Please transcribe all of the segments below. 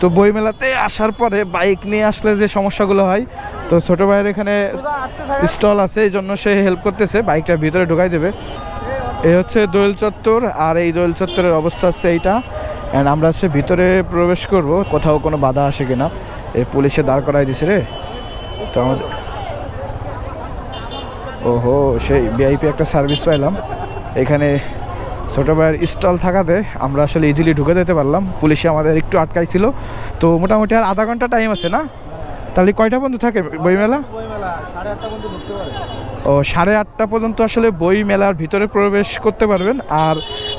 তো বইমেলাতে আসার পরে বাইক নিয়ে আসলে যে সমস্যাগুলো হয়, তো ছোটো ভাইয়ের এখানে স্টল আছে, এই জন্য সে হেল্প করতেছে বাইকটা ভিতরে ঢুকাই দেবে। এই হচ্ছে দোয়েল চত্বর, আর এই দোয়েল চত্বরের অবস্থা হচ্ছে এইটা। অ্যান্ড আমরা হচ্ছে ভিতরে প্রবেশ করব, কোথাও কোনো বাধা আসে কিনা, এই পুলিশে দাঁড় করাই দিছে রে। তো আমাদের ওহো, সেই ভিআইপি একটা সার্ভিস পাইলাম। এখানে ছোটো ভাইয়ের স্টল থাকাতে আমরা আসলে ইজিলি ঢুকে যেতে পারলাম। পুলিশে আমাদের একটু আটকাইছিল। তো মোটামুটি আর আধা ঘণ্টা টাইম আছে না? তাহলে কয়টা পর্যন্ত থাকে বইমেলা? ও, সাড়ে আটটা পর্যন্ত আসলে বই মেলার ভিতরে প্রবেশ করতে পারবেন। আর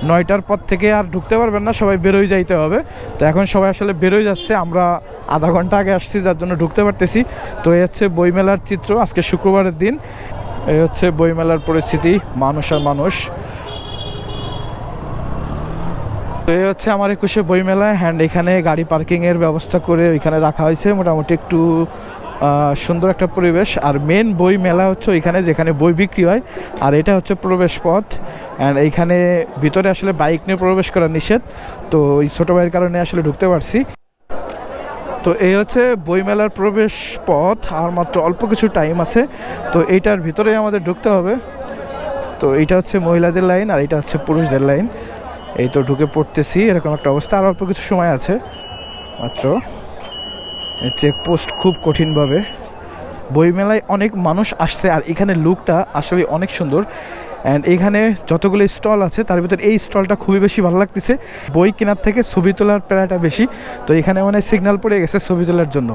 নয়টার পর থেকে আর ঢুকতে পারবেন না, সবাই বেরোয় যাইতে হবে। তো এখন সবাই আসলে বেরোয় যাচ্ছে। আমরা আধা ঘণ্টা আগে আসছি, যার জন্য ঢুকতে পারতেছি। তো এই হচ্ছে বইমেলার চিত্র, আজকে শুক্রবারের দিন। এই হচ্ছে বইমেলার পরিস্থিতি, মানুষ আর মানুষ তো এই হচ্ছে আমার একুশে বইমেলা হ্যান্ড এখানে গাড়ি পার্কিংয়ের ব্যবস্থা করে ওইখানে রাখা হয়েছে। মোটামুটি একটু সুন্দর একটা পরিবেশ। আর মেন বই মেলা হচ্ছে ওইখানে যেখানে বই বিক্রি হয়, আর এটা হচ্ছে প্রবেশ পথ। অ্যান্ড এইখানে ভিতরে আসলে বাইক নিয়ে প্রবেশ করা নিষেধ। তো ওই ছোটো ভাইয়ের কারণে আসলে ঢুকতে পারছি। তো এই হচ্ছে বইমেলার প্রবেশ পথ, আর মাত্র অল্প কিছু টাইম আছে। তো এইটার ভিতরেই আমাদের ঢুকতে হবে। তো এইটা হচ্ছে মহিলাদের লাইন, আর এটা হচ্ছে পুরুষদের লাইন। এই তো ঢুকে পড়তেছি, এরকম একটা অবস্থা। আর অল্প কিছু সময় আছে, মাত্র। চেকপোস্ট খুব কঠিনভাবে। বইমেলায় অনেক মানুষ আসছে, আর এখানে লুকটা আসলে অনেক সুন্দর। অ্যান্ড এখানে যতগুলো স্টল আছে, তার ভিতরে এই স্টলটা খুবই বেশি ভালো লাগতেছে। বই কেনার থেকে ছবি তোলার প্যারাটা বেশি। তো এখানে মানে সিগন্যাল পড়ে গেছে ছবি তোলার জন্য।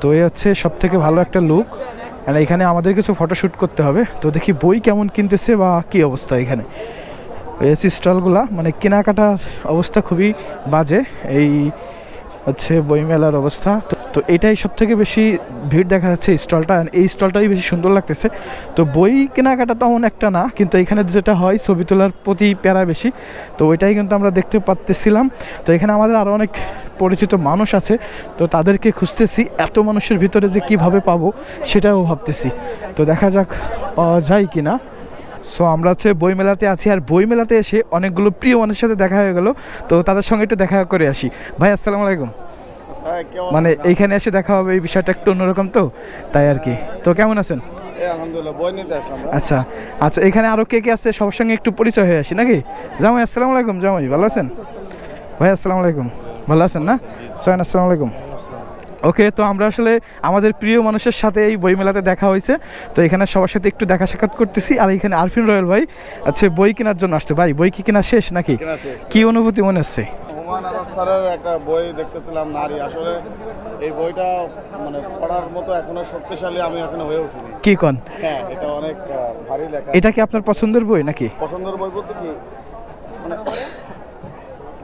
তো এই হচ্ছে সব থেকে ভালো একটা লুক অ্যান্ড এখানে আমাদের কিছু ফটোশ্যুট করতে হবে। তো দেখি বই কেমন কিনতেছে বা কী অবস্থা এখানে। এসি স্টলগুলা মানে কেনাকাটার অবস্থা খুবই বাজে, এই হচ্ছে বইমেলার অবস্থা। তো এটাই সব থেকে বেশি ভিড় দেখা যাচ্ছে এই স্টলটা এই স্টলটাই বেশি সুন্দর লাগতেছে। তো বই কেনাকাটা তেমন একটা না, কিন্তু এখানে যেটা হয়, ছবি তোলার প্রতি প্যারা বেশি, তো ওইটাই কিন্তু আমরা দেখতে পাচ্তেছিলাম তো এখানে আমাদের আরও অনেক পরিচিত মানুষ আছে, তো তাদেরকে খুঁজতেছি, এত মানুষের ভিতরে যে কীভাবে পাবো সেটাও ভাবতেছি। তো দেখা যাক পাওয়া যায় কি না সো আমরা হচ্ছে বইমেলাতে আছি আর বইমেলাতে এসে অনেকগুলো প্রিয় মানুষের সাথে দেখা হয়ে গেল। তো তাদের সঙ্গে একটু দেখা করে আসি। ভাই আসসালামু আলাইকুম। মানে এইখানে এসে দেখা হবে এই বিষয়টা একটু অন্যরকম তো? তাই আর কি। তো কেমন আছেন। আচ্ছা আচ্ছা এখানে আরও কে কে আছে? সবার সঙ্গে একটু পরিচয় হয়ে আসি নাকি? জামাই আসসালামু আলাইকুম জামাই ভালো আছেন? ভাই আসসালামু আলাইকুম ভালো আছেন না? সোহান আসসালামু আলাইকুম। ওকে তো আমরা আসলে আমাদের প্রিয় মানুষের সাথে এই বইমেলাতে দেখা হয়েছে। তো এখানে সবার সাথে একটু দেখা সাক্ষাৎ করতেছি। আর এখানে আরফিন রয়েল ভাই আচ্ছা বই কেনার জন্য আসছে। ভাই বই কি কেনা শেষ নাকি? কি অনুভূতি মনে হচ্ছে? হুমায়ুন আজাদ স্যারের একটা বই দেখতেছিলাম নারী। আসলে এই বইটা মানে পড়ার মতো এখনও শক্তিশালী আমি এখনও হয়ে উঠিনি। কি কন? হ্যাঁ এটা অনেক ভারী লেখা। এটা কি আপনার পছন্দের বই নাকি? পছন্দের বই বলতে কি? মানে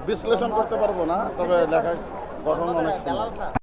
বিশ্লেষণ করতে পারব না তবে লেখা গঠন অনেক